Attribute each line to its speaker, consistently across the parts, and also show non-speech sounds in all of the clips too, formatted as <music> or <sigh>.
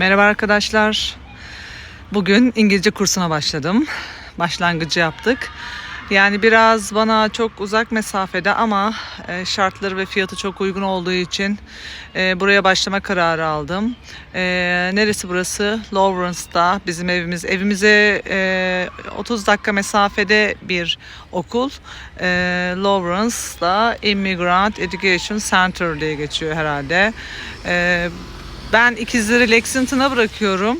Speaker 1: Merhaba arkadaşlar. Bugün İngilizce kursuna başladım. Başlangıcı yaptık. Yani biraz bana çok uzak mesafede ama e, şartları ve fiyatı çok uygun olduğu için e, buraya başlama kararı aldım. E, neresi burası? Lawrence'da bizim evimiz. Evimize e, 30 dakika mesafede bir okul. Lawrence'da Immigrant Education Center diye geçiyor herhalde. Ben ikizleri Lexington'a bırakıyorum.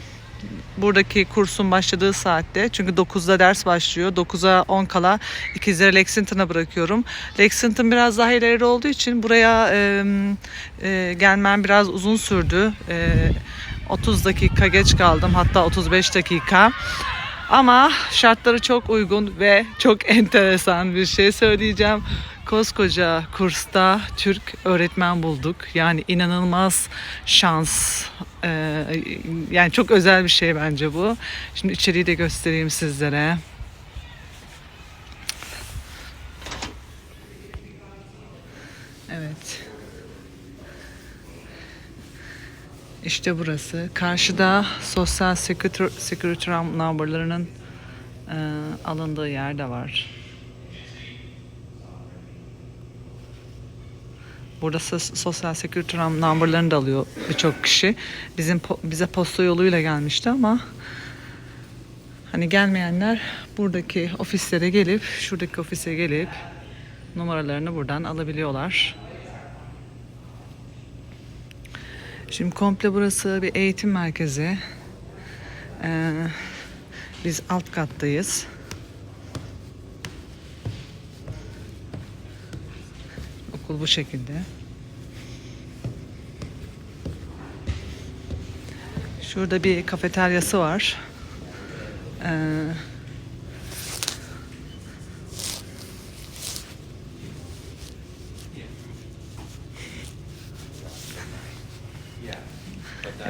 Speaker 1: Buradaki kursun başladığı saatte. Çünkü 9'da ders başlıyor. 9'a 10 kala ikizleri Lexington'a bırakıyorum. Lexington biraz daha ileride olduğu için buraya e, e, gelmem biraz uzun sürdü. E, 30 dakika geç kaldım. Hatta 35 dakika. Ama şartları çok uygun ve çok enteresan bir şey söyleyeceğim. Koskoca kursta Türk öğretmen bulduk. Yani inanılmaz şans. Ee, yani çok özel bir şey bence bu. Şimdi içeriği de göstereyim sizlere. Evet. İşte burası. Karşıda sosyal security, numberlarının e, alındığı yer de var. Burada sos- sosyal security numberlarını da alıyor birçok kişi. Bizim bize posta yoluyla gelmişti ama hani gelmeyenler buradaki ofislere gelip şuradaki ofise gelip numaralarını buradan alabiliyorlar. Şimdi komple burası bir eğitim merkezi. Ee, biz alt kattayız. Okul bu şekilde. Şurada bir kafeteryası var. Ee,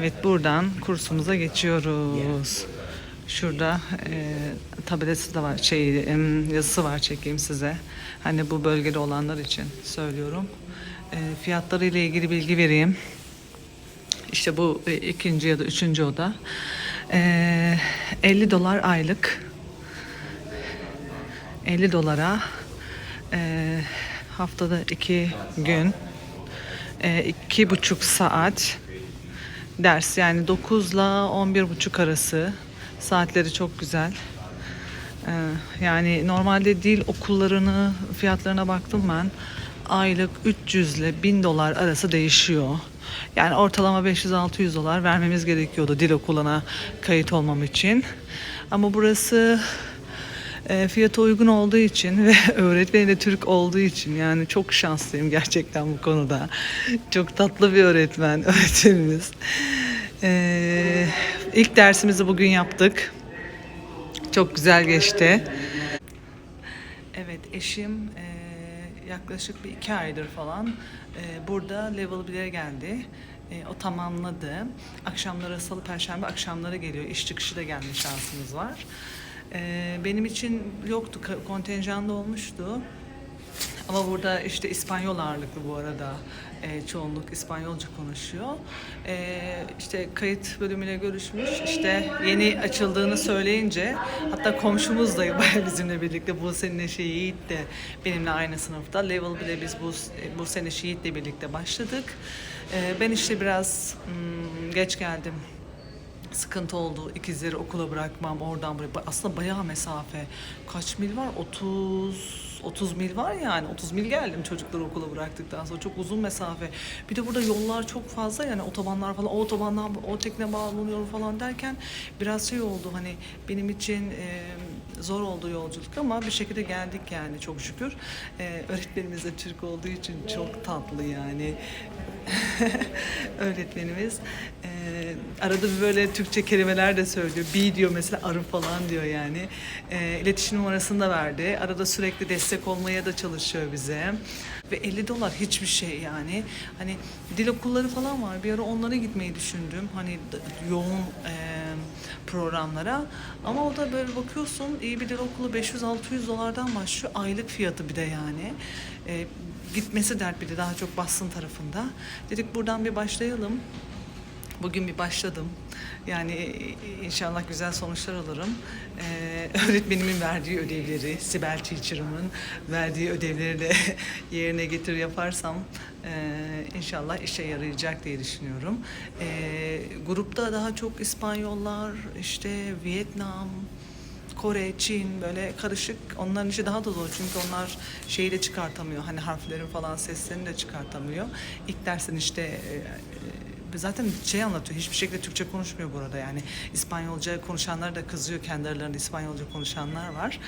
Speaker 1: evet buradan kursumuza geçiyoruz. Şurada e, tabelası da var, şey em, yazısı var çekeyim size. Hani bu bölgede olanlar için söylüyorum. E, fiyatları ile ilgili bilgi vereyim. İşte bu e, ikinci ya da üçüncü oda. E, 50 dolar aylık. 50 dolara e, haftada iki gün e, iki buçuk saat ders yani 9 ile 11 buçuk arası saatleri çok güzel. Ee, yani normalde dil okullarını fiyatlarına baktım ben. Aylık 300 ile 1000 dolar arası değişiyor. Yani ortalama 500-600 dolar vermemiz gerekiyordu dil okuluna kayıt olmam için. Ama burası e, fiyatı uygun olduğu için ve <laughs> öğretmeni de Türk olduğu için yani çok şanslıyım gerçekten bu konuda. Çok tatlı bir öğretmen, <laughs> öğretmenimiz. Ee, ilk dersimizi bugün yaptık. Çok güzel geçti. Evet eşim e, yaklaşık bir iki aydır falan e, burada level 1'e geldi. E, o tamamladı. Akşamları salı perşembe akşamları geliyor. İş çıkışı da gelme şansımız var. E, benim için yoktu kontenjanda olmuştu. Ama burada işte İspanyol ağırlıklı bu arada e, çoğunluk İspanyolca konuşuyor. E, işte kayıt bölümüyle görüşmüş. İşte yeni açıldığını söyleyince hatta komşumuz da <laughs> bizimle birlikte bu sene şey Yiğit de benimle aynı sınıfta. Level bile biz bu, bu sene Yiğit'le birlikte başladık. E, ben işte biraz hmm, geç geldim sıkıntı oldu. İkizleri okula bırakmam oradan buraya. Aslında bayağı mesafe. Kaç mil var? 30 30 mil var yani. 30 mil geldim çocukları okula bıraktıktan sonra. Çok uzun mesafe. Bir de burada yollar çok fazla yani otobanlar falan. O otobandan o tekne bağlanıyor falan derken biraz şey oldu hani benim için e, zor oldu yolculuk ama bir şekilde geldik yani çok şükür. E, öğretmenimiz de Türk olduğu için çok tatlı yani. <laughs> öğretmenimiz. Ee, arada bir böyle Türkçe kelimeler de söylüyor. Bi diyor mesela arı falan diyor yani. Ee, iletişim numarasını da verdi. Arada sürekli destek olmaya da çalışıyor bize. Ve 50 dolar hiçbir şey yani. Hani dil okulları falan var. Bir ara onlara gitmeyi düşündüm. Hani yoğun e, programlara. Ama o da böyle bakıyorsun iyi bir dil okulu 500-600 dolardan başlıyor. Aylık fiyatı bir de yani. E, gitmesi dert bir de daha çok Boston tarafında. Dedik buradan bir başlayalım. Bugün bir başladım. Yani e, inşallah güzel sonuçlar alırım. Ee, <laughs> öğretmenimin verdiği ödevleri, Sibel Teacher'ımın verdiği ödevleri de <laughs> yerine getir yaparsam e, inşallah işe yarayacak diye düşünüyorum. Ee, grupta daha çok İspanyollar, işte Vietnam, Kore, Çin böyle karışık. Onların işi daha da zor çünkü onlar şeyi de çıkartamıyor. Hani harflerin falan seslerini de çıkartamıyor. İlk dersin işte e, e, zaten şey anlatıyor. Hiçbir şekilde Türkçe konuşmuyor burada yani. İspanyolca konuşanlar da kızıyor kendi aralarında İspanyolca konuşanlar var.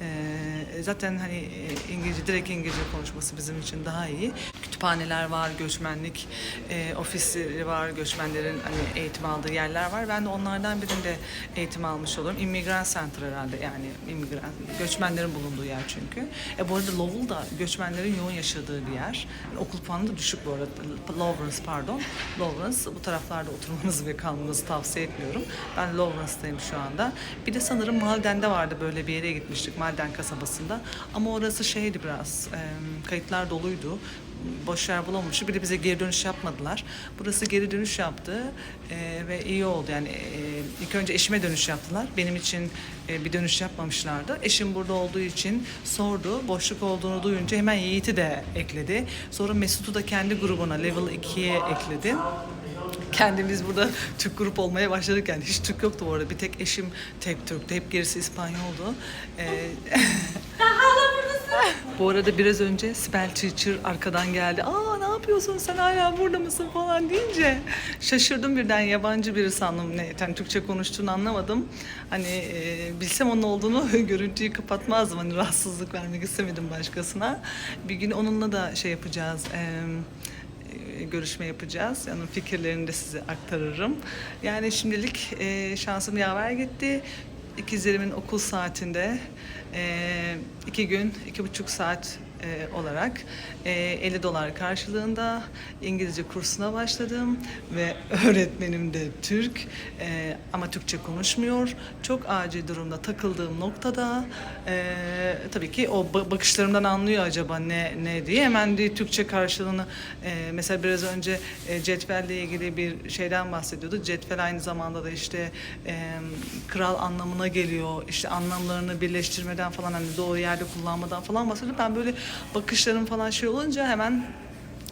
Speaker 1: E, zaten hani e, İngilizce direkt İngilizce konuşması bizim için daha iyi. Kütüphaneler var, göçmenlik e, ofisleri var, göçmenlerin hani eğitim aldığı yerler var. Ben de onlardan birinde eğitim almış oluyorum. Immigrant Center herhalde yani immigrant, göçmenlerin bulunduğu yer çünkü. E bu arada Lowell da göçmenlerin yoğun yaşadığı bir yer. Okul puanı da düşük bu arada. Lawrence pardon. Lawrence bu taraflarda oturmanızı ve kalmanızı tavsiye etmiyorum. Ben Lawrence'dayım şu anda. Bir de sanırım Malden'de vardı böyle bir yere gitmiştik Malden kasabasında. Ama orası şeydi biraz e, kayıtlar doluydu boş yer bulamamıştı. Bir de bize geri dönüş yapmadılar. Burası geri dönüş yaptı e, ve iyi oldu. Yani e, ilk önce eşime dönüş yaptılar. Benim için e, bir dönüş yapmamışlardı. Eşim burada olduğu için sordu. Boşluk olduğunu duyunca hemen Yiğit'i de ekledi. Sonra Mesut'u da kendi grubuna Level 2'ye ekledi. Kendimiz burada Türk grup olmaya başladık yani hiç Türk yoktu bu arada bir tek eşim tek Türk'tü hep gerisi İspanyoldu. Ee, <laughs> bu arada biraz önce Sibel Teacher arkadan geldi. Aa ne yapıyorsun sen hala burada mısın falan deyince şaşırdım birden yabancı biri sandım. Ne, yani Türkçe konuştuğunu anlamadım. Hani e, bilsem onun olduğunu <laughs> görüntüyü kapatmazdım. Hani rahatsızlık vermek istemedim başkasına. Bir gün onunla da şey yapacağız. E, e, görüşme yapacağız. Yani fikirlerini de size aktarırım. Yani şimdilik e, şansım yaver gitti. İkizlerimin okul saatinde e, iki gün, iki buçuk saat e, olarak e, 50 dolar karşılığında İngilizce kursuna başladım ve <laughs> öğretmenim de Türk e, ama Türkçe konuşmuyor. Çok acil durumda takıldığım noktada e, tabii ki o ba- bakışlarımdan anlıyor acaba ne ne diye hemen bir Türkçe karşılığını e, mesela biraz önce e, cetvelle ilgili bir şeyden bahsediyordu. Cetvel aynı zamanda da işte e, kral anlamına geliyor. İşte anlamlarını birleştirmeden falan hani doğru yerde kullanmadan falan bahsediyor. Ben böyle bakışlarım falan şey olunca hemen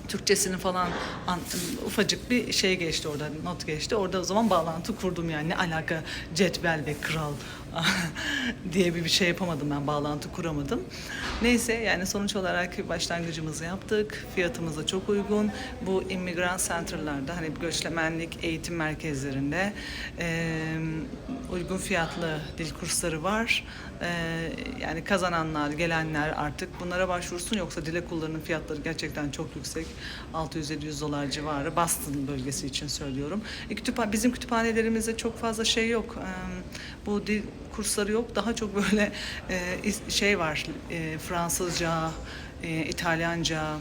Speaker 1: Türkçesini falan an- ufacık bir şey geçti orada not geçti. Orada o zaman bağlantı kurdum yani ne alaka cetvel ve kral <laughs> diye bir bir şey yapamadım ben bağlantı kuramadım. Neyse yani sonuç olarak başlangıcımızı yaptık. Fiyatımız da çok uygun. Bu immigrant center'larda hani göçmenlik eğitim merkezlerinde e, uygun fiyatlı dil kursları var. E, yani kazananlar, gelenler artık bunlara başvursun yoksa dil okullarının fiyatları gerçekten çok yüksek. 600-700 dolar civarı Boston bölgesi için söylüyorum. E, kütüphane, bizim kütüphanelerimizde çok fazla şey yok. E, bu dil kursları yok. Daha çok böyle e, şey var. E, Fransızca, e, İtalyanca,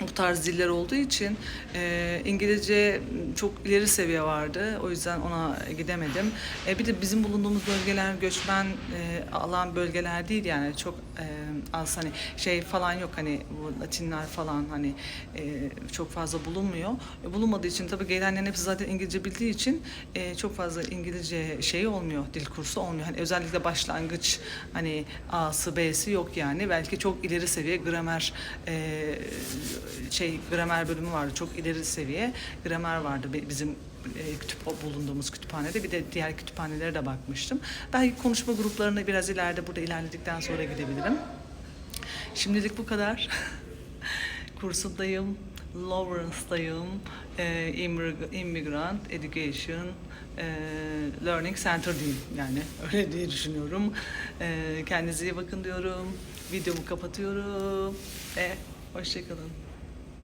Speaker 1: bu tarz diller olduğu için e, İngilizce çok ileri seviye vardı. O yüzden ona gidemedim. E, bir de bizim bulunduğumuz bölgeler göçmen e, alan bölgeler değil yani çok e, az hani şey falan yok hani bu Latinler falan hani e, çok fazla bulunmuyor. E, bulunmadığı için tabii gelenlerin hepsi zaten İngilizce bildiği için e, çok fazla İngilizce şey olmuyor, dil kursu olmuyor. Hani özellikle başlangıç hani A'sı B'si yok yani. Belki çok ileri seviye gramer e, şey gramer bölümü vardı. Çok ileri seviye gramer vardı bi- bizim e, kütüp bulunduğumuz kütüphanede. Bir de diğer kütüphanelere de bakmıştım. Belki konuşma gruplarına biraz ileride burada ilerledikten sonra gidebilirim. Şimdilik bu kadar. <laughs> Kursundayım. Lawrence'dayım. Immig- Immigrant Education e, Learning Center diyeyim yani <laughs> öyle diye düşünüyorum. Ee, kendinize iyi bakın diyorum. Videomu kapatıyorum ve hoşçakalın.